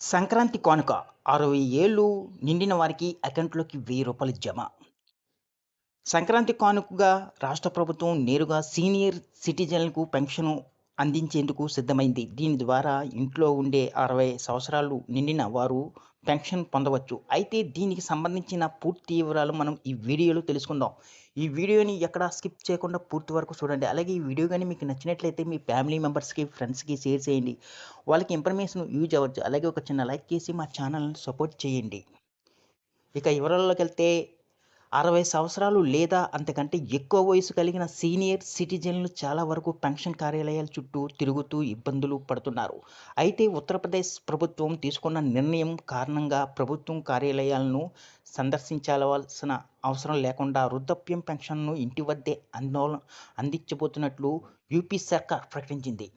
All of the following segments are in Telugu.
సంక్రాంతి కానుక అరవై ఏళ్ళు నిండిన వారికి అకౌంట్లోకి వెయ్యి రూపాయలు జమ. సంక్రాంతి కానుకగా రాష్ట్ర ప్రభుత్వం నేరుగా సీనియర్ సిటిజన్లకు పెన్షన్ అందించేందుకు సిద్ధమైంది. దీని ద్వారా ఇంట్లో ఉండే అరవై సంవత్సరాలు నిండిన వారు పెన్షన్ పొందవచ్చు. అయితే దీనికి సంబంధించిన పూర్తి వివరాలు మనం ఈ వీడియోలో తెలుసుకుందాం. ఈ వీడియోని ఎక్కడ స్కిప్ చేయకుండా పూర్తి వరకు చూడండి. అలాగే ఈ వీడియో కానీ మీకు నచ్చినట్లయితే మీ ఫ్యామిలీ మెంబర్స్కి ఫ్రెండ్స్కి షేర్ చేయండి. వాళ్ళకి ఇన్ఫర్మేషన్ యూజ్ అవ్వచ్చు. అలాగే ఒక చిన్న లైక్ చేసి మా ఛానల్ని సపోర్ట్ చేయండి. ఇక వివరాల్లోకి వెళ్తే అరవై సంవత్సరాలు లేదా అంతకంటే ఎక్కువ వయసు కలిగిన సీనియర్ సిటిజన్లు చాలా వరకు పెన్షన్ కార్యాలయాల చుట్టూ తిరుగుతూ ఇబ్బందులు పడుతున్నారు. అయితే ఉత్తరప్రదేశ్ ప్రభుత్వం తీసుకున్న నిర్ణయం కారణంగా ప్రభుత్వం కార్యాలయాలను సందర్శించాల్సిన అవసరం లేకుండా వృద్ధాప్యం పెన్షన్ను ఇంటి వద్దే ఆందోళన అందించబోతున్నట్లు యూపీ సర్కార్ ప్రకటించింది.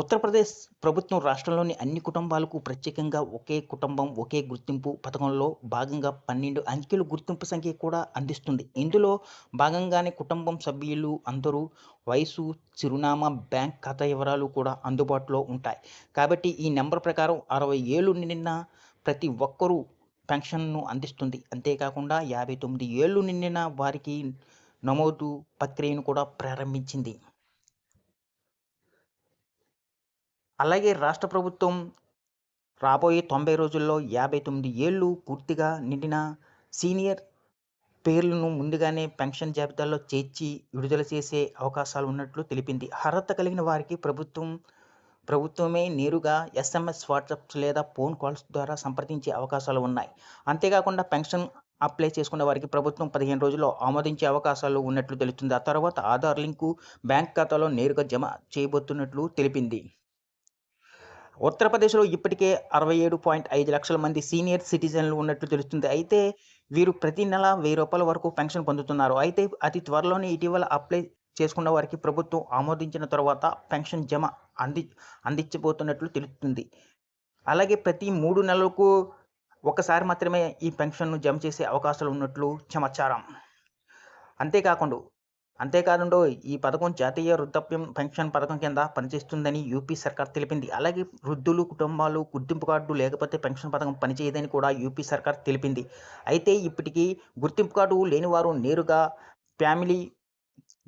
ఉత్తరప్రదేశ్ ప్రభుత్వం రాష్ట్రంలోని అన్ని కుటుంబాలకు ప్రత్యేకంగా ఒకే కుటుంబం ఒకే గుర్తింపు పథకంలో భాగంగా పన్నెండు అంకెలు గుర్తింపు సంఖ్య కూడా అందిస్తుంది. ఇందులో భాగంగానే కుటుంబం సభ్యులు అందరూ వయసు చిరునామా బ్యాంక్ ఖాతా వివరాలు కూడా అందుబాటులో ఉంటాయి. కాబట్టి ఈ నెంబర్ ప్రకారం అరవై ఏళ్ళు నిండిన ప్రతి ఒక్కరూ పెన్షన్ను అందిస్తుంది. అంతేకాకుండా యాభై తొమ్మిది ఏళ్ళు నిండిన వారికి నమోదు ప్రక్రియను కూడా ప్రారంభించింది. అలాగే రాష్ట్ర ప్రభుత్వం రాబోయే తొంభై రోజుల్లో యాభై తొమ్మిది ఏళ్ళు పూర్తిగా నిండిన సీనియర్ పేర్లను ముందుగానే పెన్షన్ జాబితాలో చేర్చి విడుదల చేసే అవకాశాలు ఉన్నట్లు తెలిపింది. అర్హత కలిగిన వారికి ప్రభుత్వం ప్రభుత్వమే నేరుగా ఎస్ఎంఎస్ వాట్సాప్స్ లేదా ఫోన్ కాల్స్ ద్వారా సంప్రదించే అవకాశాలు ఉన్నాయి. అంతేకాకుండా పెన్షన్ అప్లై చేసుకున్న వారికి ప్రభుత్వం పదిహేను రోజుల్లో ఆమోదించే అవకాశాలు ఉన్నట్లు తెలుస్తుంది. ఆ తర్వాత ఆధార్ లింకు బ్యాంక్ ఖాతాలో నేరుగా జమ చేయబోతున్నట్లు తెలిపింది. ఉత్తరప్రదేశ్లో ఇప్పటికే అరవై ఏడు పాయింట్ ఐదు లక్షల మంది సీనియర్ సిటిజన్లు ఉన్నట్లు తెలుస్తుంది. అయితే వీరు ప్రతి నెల వెయ్యి రూపాయల వరకు పెన్షన్ పొందుతున్నారు. అయితే అతి త్వరలోనే ఇటీవల అప్లై చేసుకున్న వారికి ప్రభుత్వం ఆమోదించిన తర్వాత పెన్షన్ జమ అంది అందించబోతున్నట్లు తెలుస్తుంది. అలాగే ప్రతి మూడు నెలలకు ఒకసారి మాత్రమే ఈ పెన్షన్ను జమ చేసే అవకాశాలు ఉన్నట్లు సమాచారం. అంతేకాకుండా అంతేకాదు ఈ పథకం జాతీయ వృద్ధాప్యం పెన్షన్ పథకం కింద పనిచేస్తుందని యూపీ సర్కార్ తెలిపింది. అలాగే వృద్ధులు కుటుంబాలు గుర్తింపు కార్డు లేకపోతే పెన్షన్ పథకం పనిచేయదని కూడా యూపీ సర్కార్ తెలిపింది. అయితే ఇప్పటికీ గుర్తింపు కార్డు లేని వారు నేరుగా ఫ్యామిలీ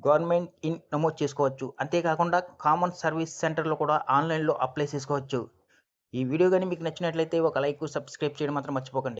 గవర్నమెంట్ ఇన్ నమోదు చేసుకోవచ్చు. అంతేకాకుండా కామన్ సర్వీస్ సెంటర్లో కూడా ఆన్లైన్లో అప్లై చేసుకోవచ్చు. ఈ వీడియో కానీ మీకు నచ్చినట్లయితే ఒక లైక్ సబ్స్క్రైబ్ చేయడం మాత్రం మర్చిపోకండి.